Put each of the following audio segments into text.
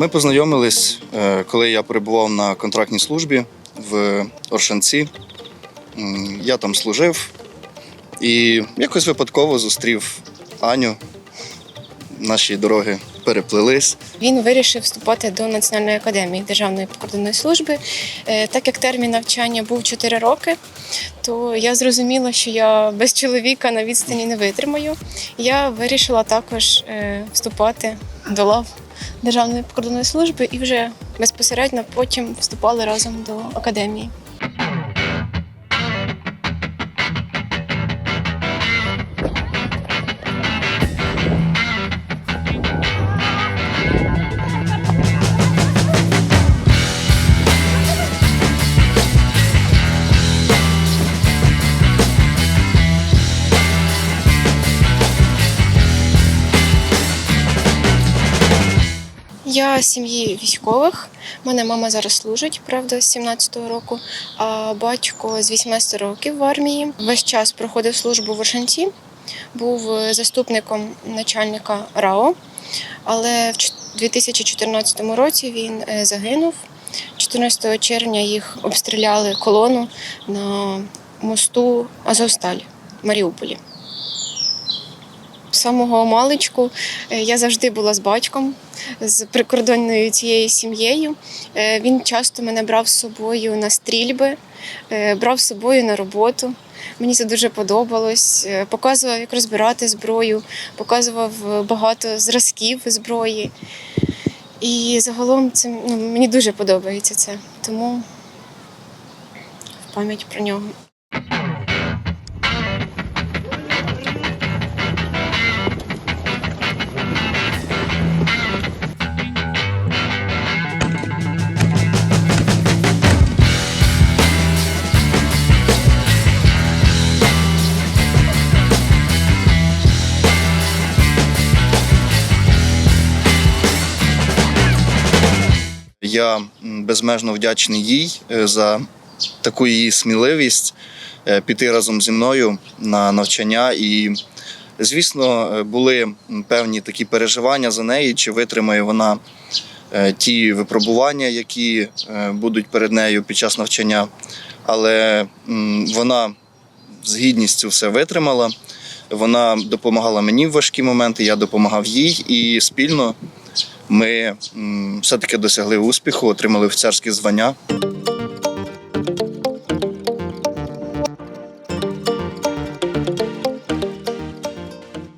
Ми познайомились, е, коли я перебував на контрактній службі в Оршанці. Я там служив і якось випадково зустрів Аню. Наші дороги переплились. Він вирішив вступати до Національної академії Державної прикордонної служби. Е, Так як термін навчання був 4 роки, то я зрозуміла, що я без чоловіка на відстані не витримаю. Я вирішила також е, вступати до лав Державної прикордонної служби і вже безпосередньо потім вступали разом до академії. Я сім'ї військових. Мене мама зараз служить, правда, з 17-го року, а батько з 18 років в армії. Весь час проходив службу в Оршанці, був е, заступником начальника РАО, але в 2014 році він е, загинув. 14 червня їх обстріляли колону на мосту Азовсталь в Маріуполі. З самого маличку е, я завжди була з батьком, з прикордонною цією сім'єю. Е, Він часто мене брав з собою на стрільби, е, брав з собою на роботу. Мені це дуже подобалось. Е, Показував, як розбирати зброю, показував багато зразків зброї. І загалом це ну, мені дуже подобається це. Тому в пам'ять про нього. Я безмежно вдячний їй е, за таку її сміливість е, піти разом зі мною на навчання. І, звісно, е, були певні такі переживання за неї, чи витримає вона ті випробування, які будуть перед нею під час навчання. Але вона з гідністю все витримала. Вона допомагала мені в важкі моменти, я допомагав їй, і спільно ми все-таки досягли успіху, отримали офіцерські звання.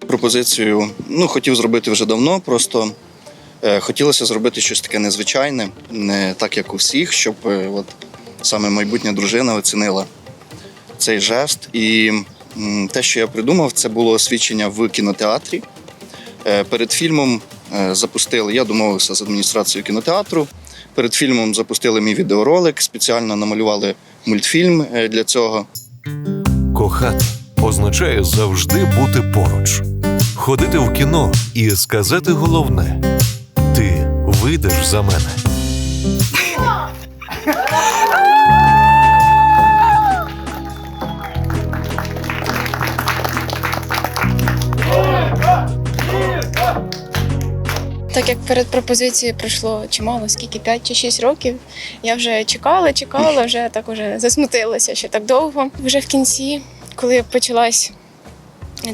Пропозицію ну, хотів зробити вже давно, просто е, хотілося зробити щось таке незвичайне, не так, як у всіх, щоб е, от, саме майбутня дружина оцінила цей жест. І те, що я придумав, це було освідчення в кінотеатрі. Е, Перед фільмом запустили, я домовився з адміністрацією кінотеатру. Перед фільмом запустили мій відеоролик, спеціально намалювали мультфільм е, для цього. Кохати означає завжди бути поруч, ходити в кіно і сказати головне: ти вийдеш за мене. Так як перед пропозицією пройшло чимало, скільки 5 чи 6 років, я вже чекала, чекала, вже так уже засмутилася, що так довго. Вже в кінці, коли почалась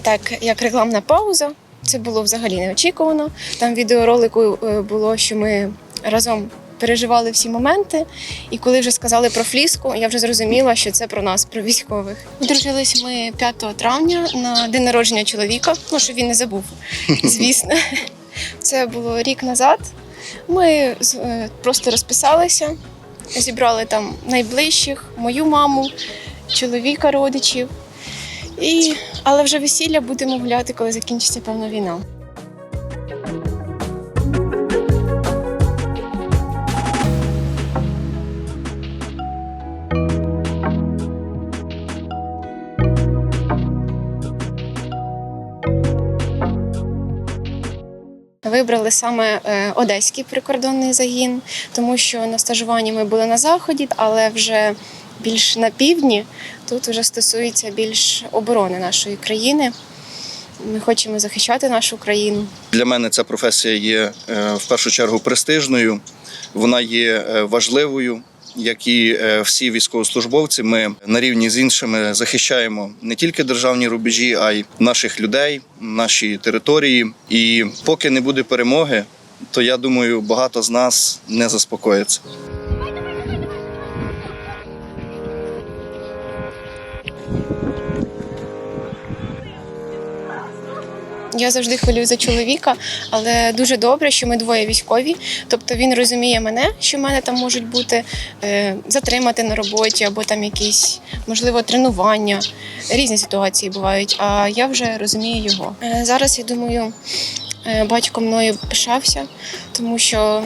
так, як рекламна пауза, це було взагалі неочікувано. Там в відеоролику е, було, що ми разом переживали всі моменти. І коли вже сказали про фліску, я вже зрозуміла, що це про нас, про військових. Одружились ми 5 травня на день народження чоловіка. Ну, щоб він не забув, звісно. Це було рік назад. Ми е, просто розписалися, зібрали там найближчих, мою маму, чоловіка, родичів. І... Але вже весілля будемо гуляти, коли закінчиться певна війна. Вибрали саме е, одеський прикордонний загін, тому що на стажуванні ми були на заході, але вже більш на півдні. Тут вже стосується більш оборони нашої країни. Ми хочемо захищати нашу країну. Для мене ця професія є е, в першу чергу престижною, вона є е, важливою. Як і е, всі військовослужбовці, ми на рівні з іншими захищаємо не тільки державні рубежі, а й наших людей, наші території. І поки не буде перемоги, то я думаю, багато з нас не заспокоїться. Я завжди хвилюю за чоловіка, але дуже добре, що ми двоє військові. Тобто він розуміє мене, що в мене там можуть бути е, затримати на роботі або там якісь, можливо, тренування. Різні ситуації бувають. А я вже розумію його. Е, зараз я думаю, е, батько мною пишався, тому що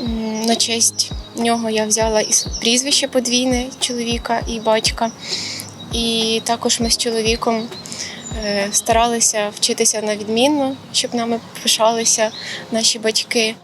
м, на честь нього я взяла і прізвище подвійне чоловіка і батька. І також ми з чоловіком старалися вчитися на відмінно, щоб нами пишалися наші батьки.